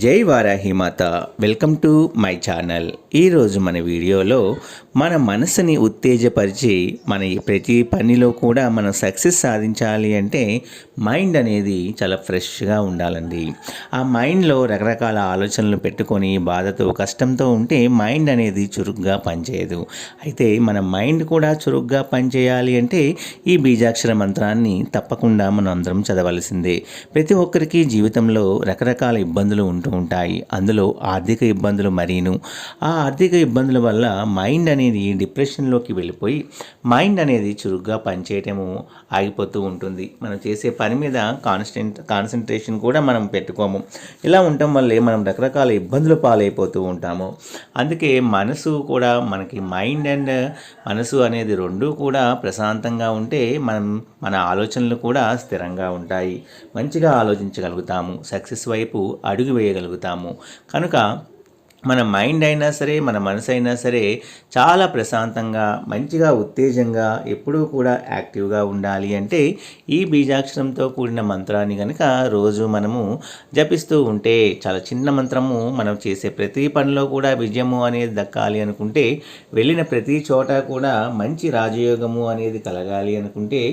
జై Varahi Mata. Welcome to my channel. ఈరోజు మన వీడియోలో మన మనసుని ఉత్తేజపరిచి మన ప్రతి పనిలో కూడా మనం సక్సెస్ సాధించాలి అంటే మైండ్ అనేది చాలా ఫ్రెష్గా ఉండాలండి. ఆ మైండ్లో రకరకాల ఆలోచనలు పెట్టుకొని బాధతో కష్టంతో ఉంటే మైండ్ అనేది చురుగ్గా పనిచేయదు. అయితే మన మైండ్ కూడా చురుగ్గా పనిచేయాలి అంటే ఈ బీజాక్షర మంత్రాన్ని తప్పకుండా మనం అందరం చదవలసిందే. ప్రతి ఒక్కరికి జీవితంలో రకరకాల ఇబ్బందులు ఉంటూ ఉంటాయి. అందులో ఆర్థిక ఇబ్బందులు మరీను. ఆ ఆర్థిక ఇబ్బందుల వల్ల మైండ్ అనేది డిప్రెషన్లోకి వెళ్ళిపోయి మైండ్ అనేది చురుగ్గా పనిచేయటము ఆగిపోతూ ఉంటుంది. మనం చేసే పని మీద కాన్స్టెంట్ కాన్సన్ట్రేషన్ కూడా మనం పెట్టుకోము. ఇలా ఉండటం వల్లే మనం రకరకాల ఇబ్బందులు పాలైపోతూ ఉంటాము. అందుకే మనసు కూడా మనకి మైండ్ అండ్ మనసు అనేది రెండు కూడా ప్రశాంతంగా ఉంటే మనం మన ఆలోచనలు కూడా స్థిరంగా ఉంటాయి. మంచిగా ఆలోచించగలుగుతాము. సక్సెస్ వైపు అడుగు చేయగలుగుతాము. కనుక మన మైండ్ అయినా సరే మన మనసు అయినా సరే చాలా ప్రశాంతంగా మంచిగా ఉత్తేజంగా ఎప్పుడూ కూడా యాక్టివ్గా ఉండాలి అంటే ఈ బీజాక్షరంతో కూడిన మంత్రాన్ని కనుక రోజు మనము జపిస్తూ ఉంటే చాలా చిన్న మంత్రము మనం చేసే ప్రతి పనిలో కూడా విజయము అనేది దక్కాలి అనుకుంటే వెళ్ళిన ప్రతి చోట కూడా మంచి రాజయోగము అనేది కలగాలి అనుకుంటే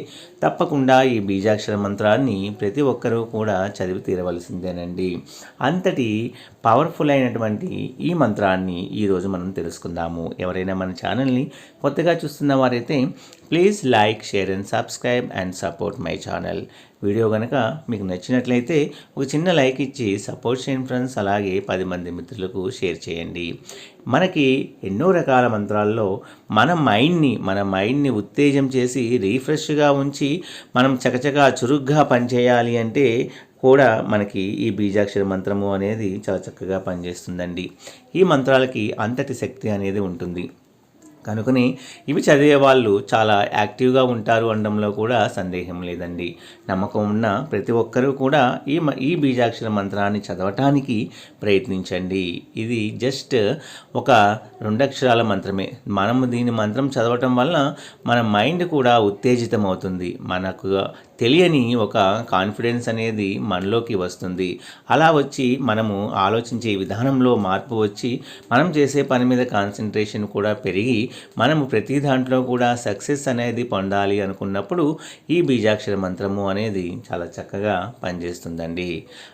తప్పకుండా ఈ బీజాక్షర మంత్రాన్ని ప్రతి ఒక్కరూ కూడా చదివి తీరవలసిందేనండి. అంతటి పవర్ఫుల్ అయినటువంటి ఈ మంత్రాన్ని ఈరోజు మనం తెలుసుకుందాము. ఎవరైనా మన ఛానల్ని కొత్తగా చూస్తున్న వారైతే please like share and subscribe and support my channel. Video కనుక మీకు నచ్చినట్లయితే ఒక చిన్న లైక్ ఇచ్చి సపోర్ట్ చేయండి ఫ్రెండ్స్. అలాగే పది మంది మిత్రులకు షేర్ చేయండి. మనకి ఎన్నో రకాల మంత్రాల్లో మన మైండ్ని మన మైండ్ని ఉత్తేజం చేసి రీఫ్రెష్గా ఉంచి మనం చకచకా చురుగ్గా పనిచేయాలి అంటే కూడా మనకి ఈ బీజాక్షర మంత్రము అనేది చాలా చక్కగా పనిచేస్తుందండి. ఈ మంత్రాలకి అంతటి శక్తి అనేది ఉంటుంది. కనుకని ఇవి చదివే వాళ్ళు చాలా యాక్టివ్గా ఉంటారు అనడంలో కూడా సందేహం లేదండి. నమ్మకం ఉన్న ప్రతి ఒక్కరూ కూడా ఈ మ- ఈ బీజాక్షర మంత్రాన్ని చదవటానికి ప్రయత్నించండి. ఇది జస్ట్ ఒక రెండక్షరాల మంత్రమే. మనము దీని మంత్రం చదవటం వల్ల మన మైండ్ కూడా ఉత్తేజితం అవుతుంది మనకు తెలియని ఒక కాన్ఫిడెన్స్ అనేది మనలోకి వస్తుంది. అలా వచ్చి మనము ఆలోచించే విధానంలో మార్పు వచ్చి మనం చేసే పని మీద కాన్సన్ట్రేషన్ కూడా పెరిగి మనము ప్రతి దాంట్లో కూడా సక్సెస్ అనేది పొందాలి అనుకున్నప్పుడు ఈ బీజాక్షర మంత్రము అనేది చాలా చక్కగా పనిచేస్తుందండి.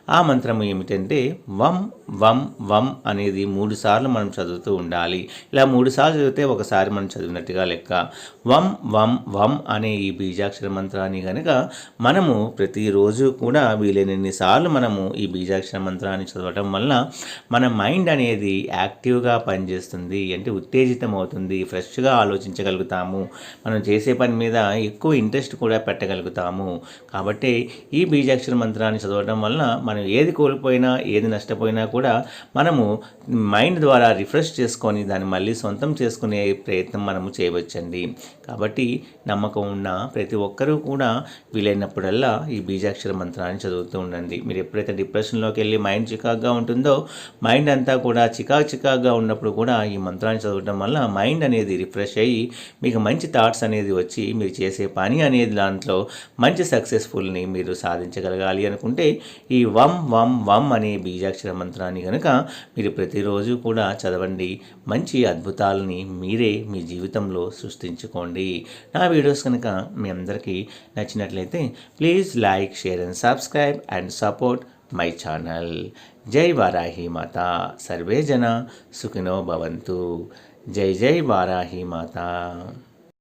ఆ మంత్రము ఏమిటంటే వం వం వం అనేది మూడు సార్లు మనం చదువుతూ ఉండాలి. ఇలా మూడు సార్లు చదివితే ఒకసారి మనం చదివినట్టుగా లెక్క. వం వం వం అనే ఈ బీజాక్షర మంత్రాన్ని కనుక మనము ప్రతిరోజు కూడా వీలైనన్ని సార్లు మనము ఈ బీజాక్షర మంత్రాన్ని చదవటం వల్ల మన మైండ్ అనేది యాక్టివ్గా పనిచేస్తుంది అంటే ఉత్తేజితం అవుతుంది ఫ్రెష్గా ఆలోచించగలుగుతాము మనం చేసే పని మీద ఎక్కువ ఇంట్రెస్ట్ కూడా పెట్టగలుగుతాము. కాబట్టి ఈ బీజాక్షర మంత్రాన్ని చదవడం వల్ల మనం ఏది కోల్పోయినా ఏది నష్టపోయినా కూడా మనము మైండ్ ద్వారా రిఫ్రెష్ చేసుకొని దాన్ని మళ్ళీ సొంతం చేసుకునే ప్రయత్నం మనము చేయవచ్చండి. కాబట్టి నమ్మకం ఉన్న ప్రతి ఒక్కరూ కూడా వీలైనప్పుడల్లా ఈ బీజాక్షర మంత్రాన్ని చదువుతూ ఉండండి. మీరు ఎప్పుడైతే డిప్రెషన్లోకి వెళ్ళి మైండ్ చికాగ్గా ఉంటుందో మైండ్ అంతా కూడా చికాకు చికాగ్గా ఉన్నప్పుడు కూడా ఈ మంత్రాన్ని చదవడం వల్ల మైండ్ అనేది రిఫ్రెష్ అయ్యి మీకు మంచి థాట్స్ అనేది వచ్చి మీరు చేసే పని అనేది దాంట్లో మంచి సక్సెస్ఫుల్ని మీరు సాధించగలగాలి అనుకుంటే ఈ వం వం వం అనే బీజాక్షర మంత్రాన్ని కనుక మీరు ప్రతిరోజు కూడా చదవండి. మంచి అద్భుతాలని మీరే మీ జీవితంలో సృష్టించుకోండి. నా వీడియోస్ కనుక మీ అందరికీ నచ్చినట్లయితే please like share and subscribe and support my channel జై వారాహి మాత సర్వే జన సుఖినో భవంతు జై జై వారాహి మాత